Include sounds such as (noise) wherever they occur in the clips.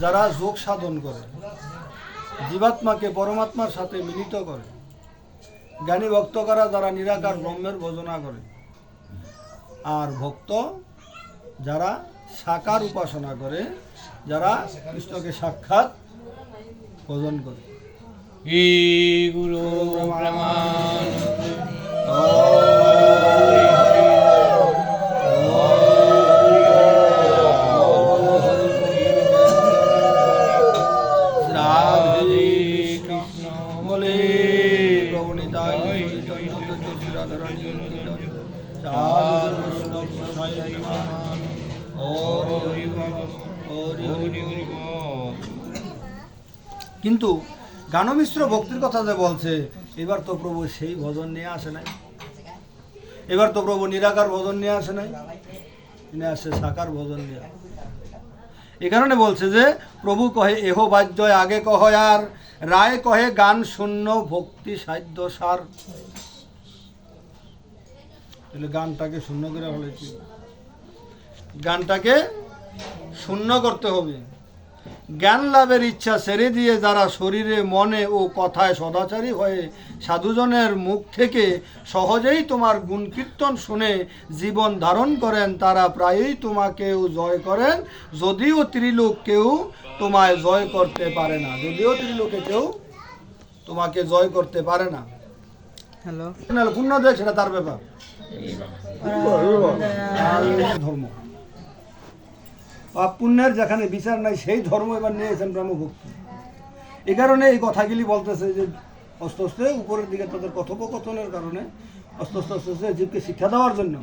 যারা যোগ সাধন করে জীবাত্মাকে পরমাত্মার সাথে মিলিত করে জ্ঞানী ভক্তকারা যারা নিরাকার ব্রহ্মের ভজনা করে আর ভক্ত যারা সাকার উপাসনা করে যারা কৃষ্ণকে সাক্ষাৎ ভজন করে। গুরু বলে কিন্তু গানমিশ্র ভক্তির কথা যে বলছে, এবার তো প্রভু সেই ভজন নিয়ে আসে নাই। এবার তো প্রভু নিরাকার ভজন নিয়ে আসে নাই। নিয়ে আসে সাকার ভজন নিয়ে। এ কারণে বলছে যে, প্রভু কহে, এহ বাদ্য আগে কহ আর রায় কহে, গান শূন্য, ভক্তি সাধ্য সার। তাহলে গানটাকে শূন্য করে ফেলেছি। গানটাকে শূন্য করতে হবে। জ্ঞান লাভের ইচ্ছা ছেড়ে দিয়ে যারা শরীরে মনে ও কথায় সদাচারী হয়ে সাধুজনের মুখ থেকে সহজেই তোমার গুণ কীর্তন শুনে জীবন ধারণ করেন তারা প্রায়ই তোমাকেও জয় করেন। যদিও ত্রিলোক কেউ তোমায় জয় করতে পারে না। যদিও ত্রিলোকে কেউ তোমাকে জয় করতে পারে না। হ্যালো। পূর্ণ দেয় সেটা তার ব্যাপার ধর্ম? পুণ্যের যেখানে বিচার নাই, সেই ধর্ম এবার নিয়েছেন ব্রহ্মভক্তি। এই কারণে এই কথাগুলি বলতেছে যে আস্তে আস্তে উপরের দিকে তাদের কথোপকথনের কারণে আস্তে আস্তে আস্তে আস্তে জীবকে শিক্ষা দেওয়ার জন্য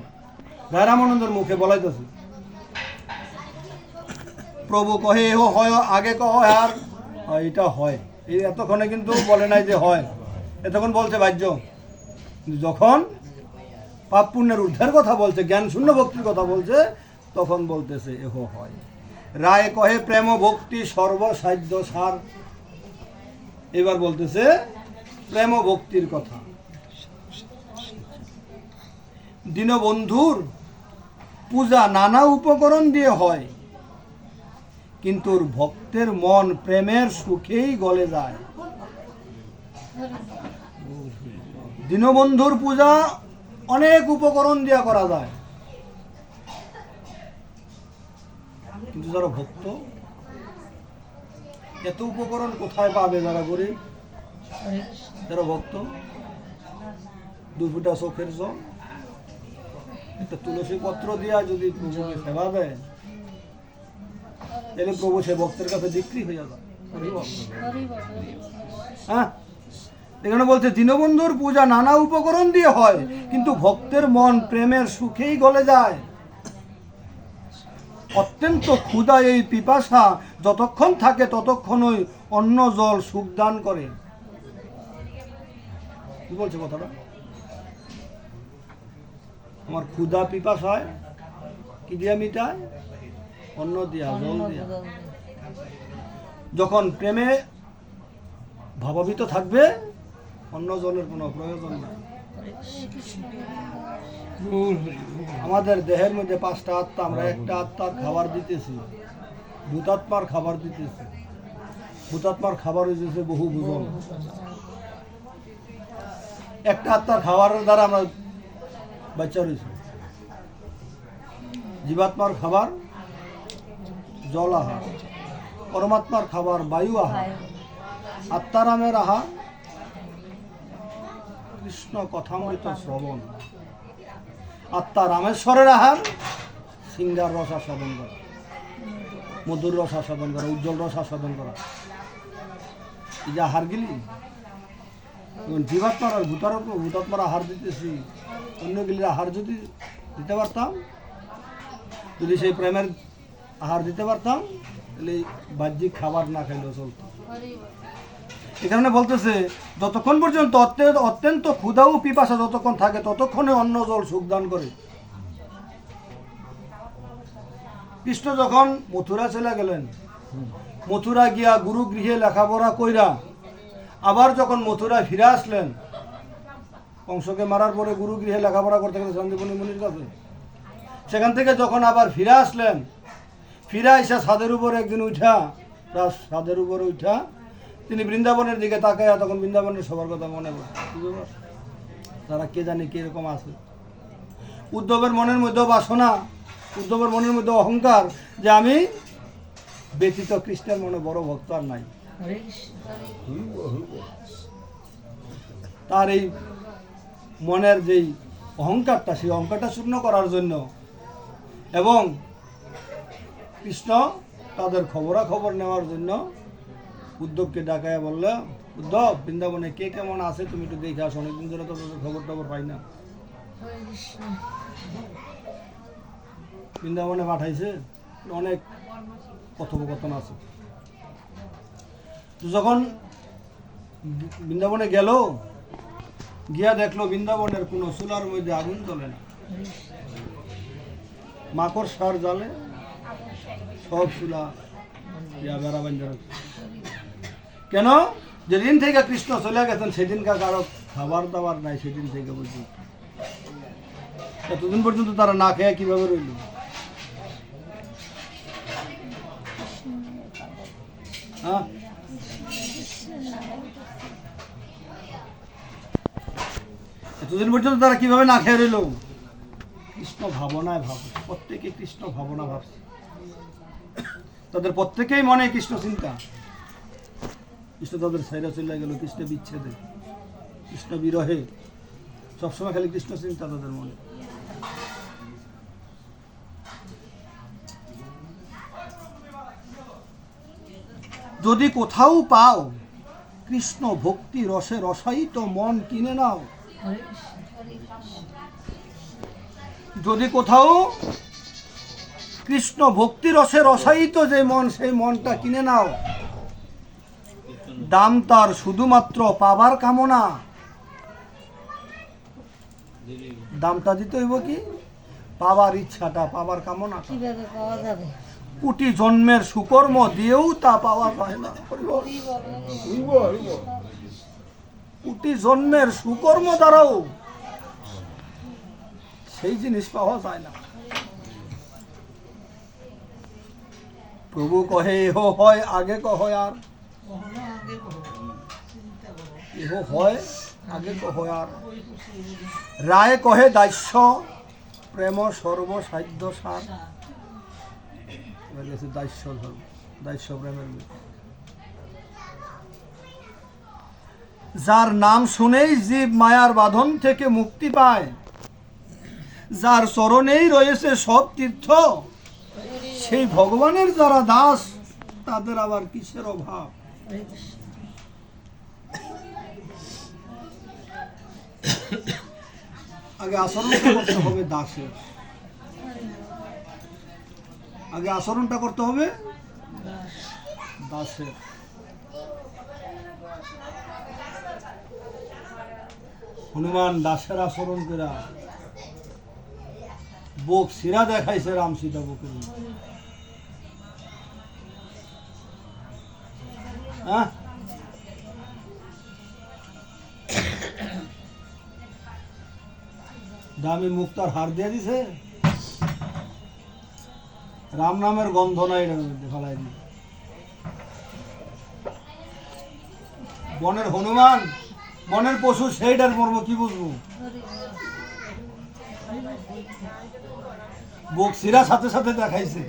রায়রামানন্দের মুখে বলাইতেছে। প্রভু কহে, এহ, হয়, আগে কহ, আর এটা হয়। এই এতক্ষণে কিন্তু বলে নাই যে হয়। এতক্ষণ বলছে বাহ্য। যখন পাপ পুণ্যের ঊর্ধ্বের কথা বলছে জ্ঞান শূন্য ভক্তির কথা বলছে তখন বলতেছে, এহ হয়। রায় কহে, প্রেম ভক্তি সর্বসাধ্য সার। এবার বলতেছে, প্রেম ভক্তির কথা। দীনবন্ধুর পূজা নানা উপকরণ দিয়ে হয়, কিন্তু ভক্তের মন প্রেমের সুখেই গলে যায়। দীনবন্ধুর পূজা অনেক উপকরণ দিয়ে করা যায়। কিন্তু যারা ভক্ত, এত উপকরণ কোথায় পাবে যারা গরিব? যারা ভক্ত, দু ফুটা চোখের জল, একটা তুলসী পত্র দিয়া যদি প্রভুকে সেবা দেয়, তাহলে প্রভু সে ভক্তের কাছে বিক্রি হয়ে যাবে। হ্যাঁ? এখানে বলছে, দীনবন্ধুর পূজা নানা উপকরণ দিয়ে হয়, কিন্তু ভক্তের মন প্রেমের সুখেই গলে যায়। অত্যন্ত ক্ষুধা এই পিপাসা যতক্ষণ থাকে ততক্ষণই অন্য জল সুখ দান করে। কি বলছে কথাটা? আমার ক্ষুধা পিপাসায় কি দিয়া মিটায়? অন্য দিয়া জল দিয়া। যখন প্রেমে ভাবাবিত থাকবে অন্য জলের কোনো প্রয়োজন নাই। আমাদের দেহের মধ্যে পাঁচটা আত্মা, আমরা একটা আত্মার খাবার দিতেছি। ভূতাত্মার খাবার দিতেছি। ভূতাত্মার খাবার হয়েছে বহু ভোজন একটা আত্মার খাবারের দ্বারা আমরা বাচ্চা রয়েছি। জীবাত্মার খাবার, জল আহার। পরমাত্মার খাবার, বায়ু আহার। আত্মারামের আহার, কৃষ্ণ কথামৃত শ্রবণ। আত্মা রামেশ্বরের আহার সিঙ্গার রস আস্বাদন করা, মধুর রস আস্বাদন করা, উজ্জ্বল রস আস্বাদন করা। এই যে আহার গেলি জীবাত্মার ভূতার ভূতাত্মার আহার দিতেছি, অন্য অন্যগুলির আহার যদি দিতে পারতাম, যদি সেই প্রেমের আহার দিতে পারতাম, তাহলে বাহ্যিক খাবার না খাইলেও চলতো। এখানে বলতেছে, যতক্ষণ পর্যন্ত অত্যন্ত অত্যন্ত ক্ষুধা ও পিপাসা যতক্ষণ থাকে, ততক্ষণে অন্ন, জল সুখদান করে। কৃষ্ণ যখন মথুরা চলে গেলেন, মথুরা গিয়া গুরু গৃহে লেখাপড়া কইরা আবার যখন মথুরা ফিরে আসলেন কংসকে মারার পরে গুরু গৃহে লেখাপড়া করতে গেলেন সন্দীপনী মুনির কাছে। সেখান থেকে যখন আবার ফিরে আসলেন, ফিরে এসে ছাদের উপরে একদিন উঠা সাদের উপরে উঠা তিনি বৃন্দাবনের দিকে তাকায় তখন বৃন্দাবনের সবার কথা মনে পড়ে। তারা কে জানে কীরকম আছে। উদ্ধবের মনের মধ্যে বাসনা উদ্ধবের মনের মধ্যে অহংকার যে আমি ব্যতীত কৃষ্ণের মনে বড় ভক্ত আর নাই। তার এই মনের যেই অহংকারটা সেই অহংকারটা শূন্য করার জন্য এবং কৃষ্ণ তাদের খবরাখবর নেওয়ার জন্য উদ্ধবকে ডাকায় বলল উদ্ধব বৃন্দাবনে কে কেমন আছে তুমি একটু দেখে আসো অনেকদিন ধরে তো খবর টবর পাই না। বৃন্দাবনে পাঠাইছে অনেক কথোপকথন আছে। তো যখন বৃন্দাবনে গেল গিয়া দেখল বৃন্দাবনের কোনো চুলার মধ্যে আগুন জ্বলে না। মাকড় সার জালে সব চুলা ইয়া বেড়া বান্ধা। কেন? যেদিন থেকে কৃষ্ণ চলে গেছেন সেদিনকার কারও খাবার দাবার নাই, সেদিন থেকে বুঝি এতদিন পর্যন্ত তারা না খেয়ে কীভাবে রইল? হ্যাঁ? এতদিন পর্যন্ত তারা কীভাবে না খেয়ে রইল? কৃষ্ণ ভাবনায় ভাব প্রত্যেকে কৃষ্ণ ভাবনা ভাবছে। তাদের প্রত্যেকেই মনে কৃষ্ণ চিন্তা। কৃষ্ণ তাদের সাইরা চলে গেল, কৃষ্ণ বিচ্ছেদে, কৃষ্ণ বিরহে। সবসময় খালি কৃষ্ণ চিন্তা তাদের মনে। যদি কোথাও পাও, কৃষ্ণ ভক্তি রসে রসায়িত মন কিনে নাও। যদি কোথাও কৃষ্ণ ভক্তি রসে রসায়িত যে মন, সেই মনটা কিনে নাও। দাম তার শুধুমাত্র পাবার কামনা। দামটা দিতে হইব কি? পাবার ইচ্ছাটা পাবার কামনা কীভাবে পাওয়া যাবে? কোটি জন্মের সুকর্ম দিয়েও তা পাওয়া যায় না। কোটি জন্মের সুকর্ম দ্বারাও সেই জিনিস পাওয়া যায় না। প্রভু কহে এহ হয় আগে কহ আর। রায় কহে, দাস্য প্রেম সর্বসাধ্য সার। যার নাম শুনেই জীব মায়ার বাঁধন থেকে মুক্তি পায়, যার চরণেই রয়েছে সব তীর্থ, সেই ভগবানের যারা দাস, তাদের আবার কিসের অভাব? আগে আচরণটা করতে হবে দাসের। আগে আচরণটা করতে হবে দাসের। হনুমান দাসের আচরণ করা বুক সিরা দেখাইছে রাম সীতা বুকের হ্যাঁ? দামি মুক্তার হার দিয়ে দিছে। রাম নামের গন্ধ নাই এটার ফেলাই দিয়ে। বনের হনুমান, বনের পশু, সেইটার মর্ম কি বুঝব? বুক সিরা সাথে সাথে দেখাইছে।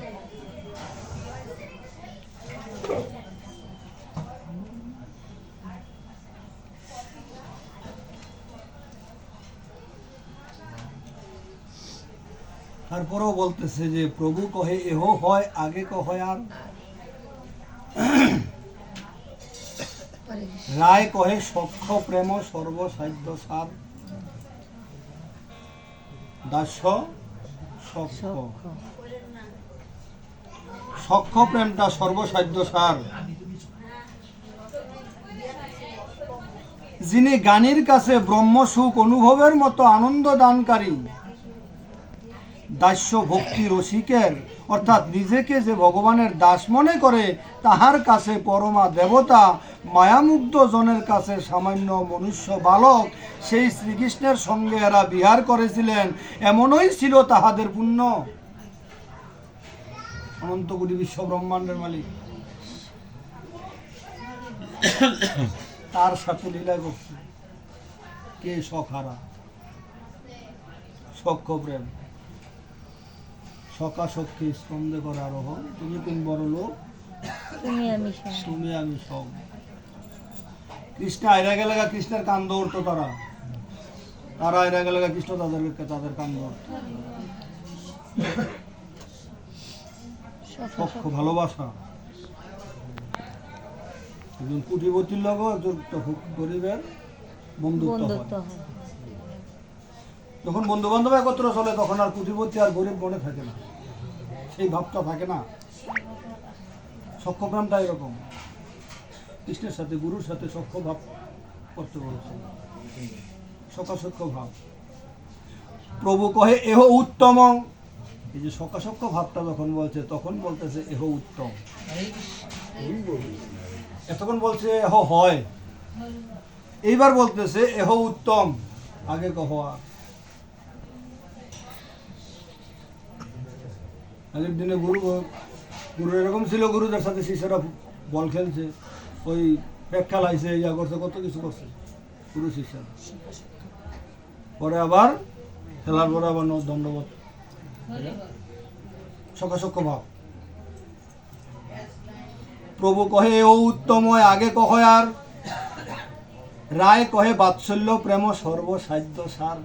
তারপরেও বলতেছে যে প্রভু কহে এহ হয় আগে কহে আর রায় কহে সক্ষ প্রেম সর্বসাধ্য সার দাস্য সক্ষ সক্ষ প্রেমটা সর্বসাধ্য সার যিনি জ্ঞানীর কাছে ব্রহ্মসুখ অনুভবের মতো আনন্দ দানকারী দাস্য ভক্তি রসিকের, অর্থাৎ নিজেকে যে ভগবানের দাস মনে করে, তাহার কাছে পরমা দেবতা, মায়ামুগ্ধ জনের কাছে সামান্য মনুষ্য বালক, সেই শ্রীকৃষ্ণের সঙ্গে এরা বিহার করেছিলেন। এমনই ছিল তাহাদের পুণ্য। অনন্ত কোটি বিশ্ব ব্রহ্মাণ্ডের মালিক। তার সাথে লীলা করছে কে সখারা? সক্ষ প্রেম সকা সখী স্কন্দে করে আরোহ। তুমি কোন বড় লোক? তুমি আমি সব। তুমি আমি সব। কৃষ্ণ আইরা গেলে কৃষ্ণের কান দৌড়তো তারা? তারা আইরা গেলে কৃষ্ণ তাদেরকে তাদের কান সব সক্ষ ভালোবাসা? একজন কুটিপতির লোক একজন গরিবের বন্ধুত্ব হয়। যখন বন্ধু বান্ধব একত্র চলে, তখন আর কুটিপতি আর গরিব মনে থাকে না। সেই ভাবটা থাকে না। সক্ষপ্রেমটা এরকম। কৃষ্ণের সাথে, গুরুর সাথে সক্ষ ভাব করতে বলেছে। সকাসক্ষ ভাব। প্রভু কহে, এহ উত্তম। এই যে সকাসক্ষ ভাবটা যখন বলছে, তখন বলতেছে, এহ উত্তম। এতক্ষণ বলছে, এহ হয়। এইবার বলতেছে, এহ উত্তম। আগে কহা আগের দিনে গুরু গুরু এরকম ছিল গুরুদের সাথে শিষ্যরা বল খেলছে, ওই পেক খেলাইছে ইয়া করছে, কত কিছু করছে, গুরু শিষ্যরা। পরে আবার খেলার পরে আবার দণ্ডবোধ। সকাসক্ষ ভাব। প্রভু কহে, ও উত্তময়, আগে কহে আর। রায় কহে, বাৎসল্য প্রেম সর্বসাধ্য সার।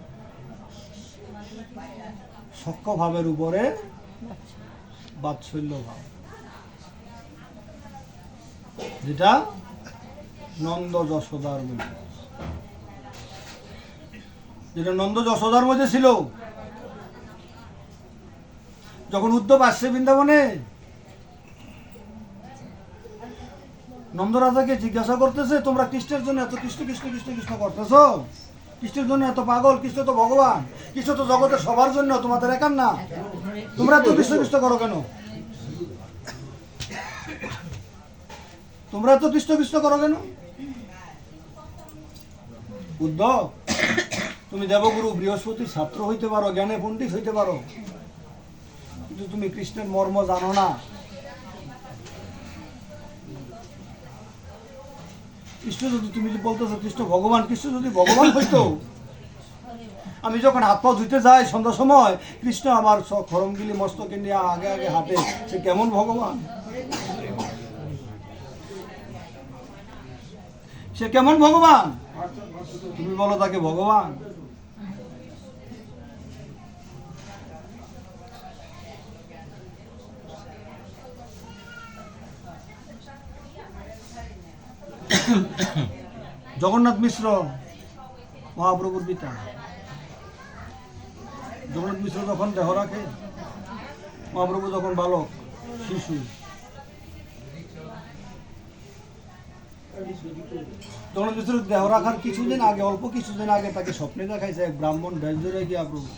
সক্ষ ভাবের উপরে বাৎসল্য ভাব যেটা নন্দ যশোদার মধ্যে। যেটা নন্দ যশোদার মধ্যে ছিল। যখন উদ্ধব আসছে বৃন্দাবনে, নন্দরাজাকে জিজ্ঞাসা করতেছে, তোমরা কৃষ্ণের জন্য এত কৃষ্ণ কৃষ্ণ কৃষ্ণ কৃষ্ণ করতেছ? কৃষ্ণের জন্য এত পাগল, কৃষ্ণ তো ভগবান। কৃষ্ণ তো জগতের সবার জন্য, তোমাদের একার না। তোমরা তো কৃষ্ণ কৃষ্ণ করো কেন? তোমরা তো কৃষ্ণ কৃষ্ণ করো কেন? উদ্ধব, তুমি দেবগুরু বৃহস্পতির ছাত্র হইতে পারো, জ্ঞানে পণ্ডিত হইতে পারো। কিন্তু তুমি কৃষ্ণের মর্ম জানো না। কৃষ্ণ যদি তুমি যে বলতেছো, কৃষ্ণ ভগবান, কৃষ্ণ যদি ভগবান হইতো, আমি যখন হাত পা ধুতে যাই সন্ধ্যা সময়, কৃষ্ণ আমার খরমগিলি মস্তকে নিয়ে আগে আগে হাঁটে। সে কেমন ভগবান? সে কেমন ভগবান? তুমি বলো তাকে ভগবান। জগন্নাথ মিশ্র, মহাপ্রভুর পিতা। জগন্নাথ মিশ্র যখন দেহ রাখে, মহাপ্রভু যখন বালক, শিশু। জগন্নাথ মিশ্র দেহ রাখার কিছুদিন আগে, অল্প কিছুদিন আগে তাকে স্বপ্নে দেখাইছে এক ব্রাহ্মণ বেশ ধরে গিয়া, প্রভু।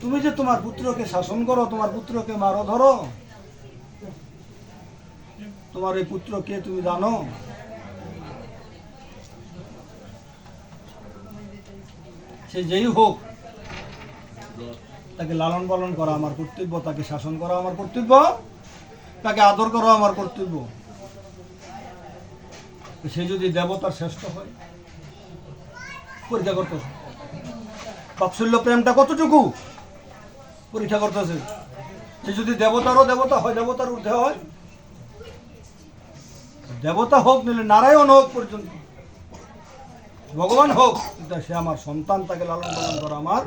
তুমি যে তোমার পুত্রকে শাসন করো, তোমার পুত্রকে মারো, ধরো তোমার এই পুত্র কে তুমি জানো? সে যেই হোক, তাকে লালন পালন করা আমার কর্তব্য, তাকে শাসন করা আমার কর্তব্য, তাকে আদর করা আমার কর্তব্য। সে যদি দেবতার শ্রেষ্ঠ হয়, পরীক্ষা করতেছে। বাৎসল্য প্রেমটা কতটুকু? পরীক্ষা করতেছে। সে যদি দেবতারও দেবতা হয়, দেবতার ঊর্ধ্বে হয় দেবতা হোক নিলে নারায়ণ হোক পর্যন্ত। ভগবান হোক সে আমার সন্তান, তাকে লালন পালন করা আমার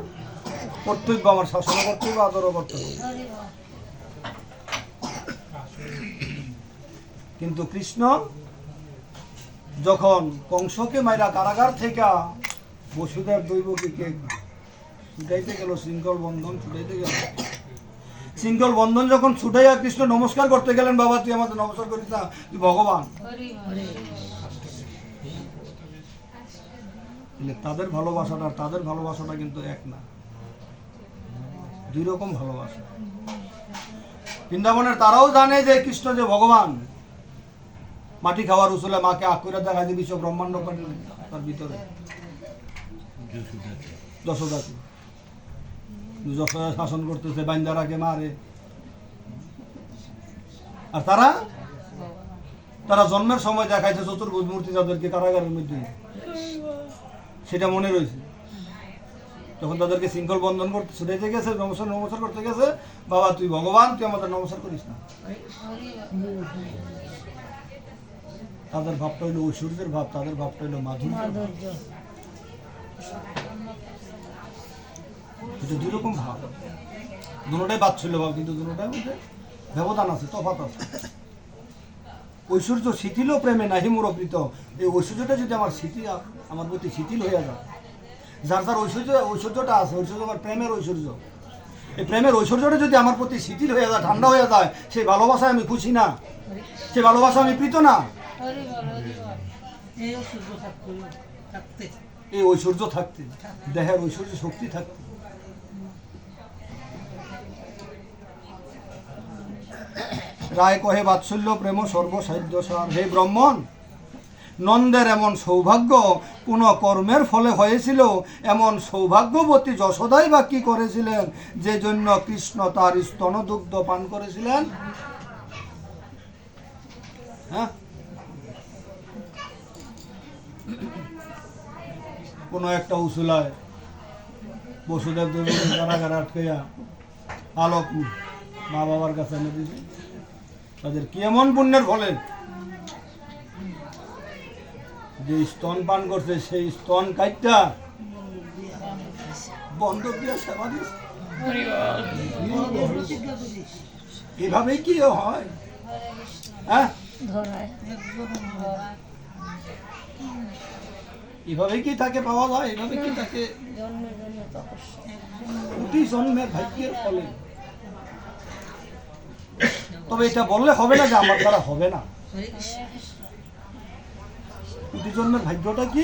কর্তব্য, আমার শাসন কর্তব্য আদরও কর্তব্য। কিন্তু কৃষ্ণ যখন কংসকে মাইরা কারাগার থেকে বসুদেব দৈবকীকে ছুটাইতে গেল শৃঙ্খল বন্ধন ছুটাইতে গেল শৃঙ্খল বন্ধন যখন ছুটাইয়া কৃষ্ণ নমস্কার করতে গেলেন বাবা তুই আমাদের নমস্কার করিস না তুই ভগবান। তাদের ভালোবাসাটা তাদের ভালোবাসাটা কিন্তু এক না। দুই রকম ভালোবাসা। বৃন্দাবনের তারাও জানে যে কৃষ্ণ যে ভগবান। মাটি খাওয়ার উসলে মাকে আকুরা দেখা যে বিশ্ব ব্রহ্মাণ্ড তার ভিতরে। যশোদাকে যশোদা শাসন করতেছে বাইন্দারাকে মারে। আর তারা? তারা জন্মের সময় দেখাইছে চতুর্ভুজ মূর্তি তাদেরকে কারাগারের মধ্যে। সেটা মনে রয়েছে। যখন তাদেরকে শৃঙ্খল বন্ধন করতে ছুটাইতে গেছে, নমস্কার নমস্কার করতে গেছে, বাবা, তুই ভগবান, তুই আমাদের নমস্কার করিস না। তাদের ভাবটা হইল ঐশ্বর্যের ভাব, তাদের ভাবটা হইল মাধুর্য এটা দুই রকম ভাব। দুটাই বাচ্চল্য ভাব কিন্তু দুটার মধ্যে ব্যবধান আছে তফাৎ আছে। ঐশ্বর্য শিথিল প্রেমে নাহি মুরকৃত এই ঐশ্বর্যটা যদি আমার শিথিল আমার প্রতি শিথিল হয়ে যায় যার যার ঐশ্বর্য ঐশ্বর্যটা আছে ঐশ্বর্য আমার প্রেমের ঐশ্বর্য। এই প্রেমের ঐশ্বর্যটা যদি আমার প্রতি শিথিল হয়ে যায় ঠান্ডা হয়ে যায় সেই ভালোবাসায় আমি খুশি না। সেই ভালোবাসা আমি প্রীত না। এই ঐশ্বর্য থাকতে দেহের ঐশ্বর্য শক্তি থাকতে। রায় কহে বাৎসল্য প্রেম সর্বসাধ্য সার। হে ব্রহ্মণ, নন্দের এমন সৌভাগ্য কোন কর্মের ফলে হয়েছিল, এমন সৌভাগ্যবতী যশোদাই বা কি করেছিলেন? যে জন্য কৃষ্ণ তার স্তনদুগ্ধ পান করেছিলেন। হ্যাঁ? কোনো একটা উসুলায় বসুদেব দেবী কারাগারে আটকাইয়া আলোক মা বাবার কাছে এনে দিছে তাদের কি এমন পুণ্যের ফলে? যে স্তন পান করছে সেই স্তন কাইটটা বন্ধ দিয়ে সেবা প্রতিজ্ঞা এভাবেই কি হয়? হ্যাঁ? এভাবেই কি তাকে পাওয়া যায়? এভাবে কি তাকে জন্মে জন্মে জন্মের ভাগ্যের ফলে। তবে এটা বললে হবে না যে আমার দ্বারা হবে না। কোটি জন্মের ভাগ্যটা কি?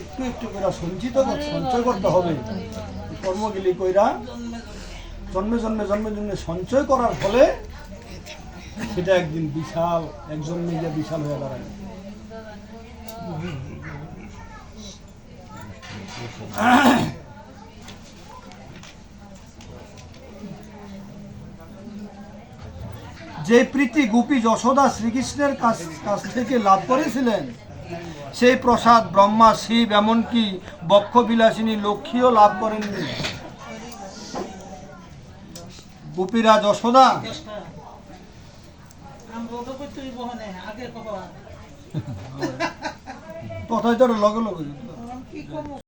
একটু একটু করে সঞ্চিত সঞ্চয় করতে হবে। কর্মগুলি কইরা জন্মে জন্মে জন্মে জন্মে সঞ্চয় করার ফলে সেটা একদিন বিশাল একজন নিজে বিশাল হয়ে দাঁড়ায়। যে প্রীতি গোপী যশোদা শ্রীকৃষ্ণের কাছ কাছ থেকে লাভ করেছিলেন সেই প্রসাদ ব্রহ্মা শিব এমনকি বক্ষ বিলাসিনী লক্ষ্মীও লাভ করেননি। গোপীরা যশোদা (laughs) তো লগে লগে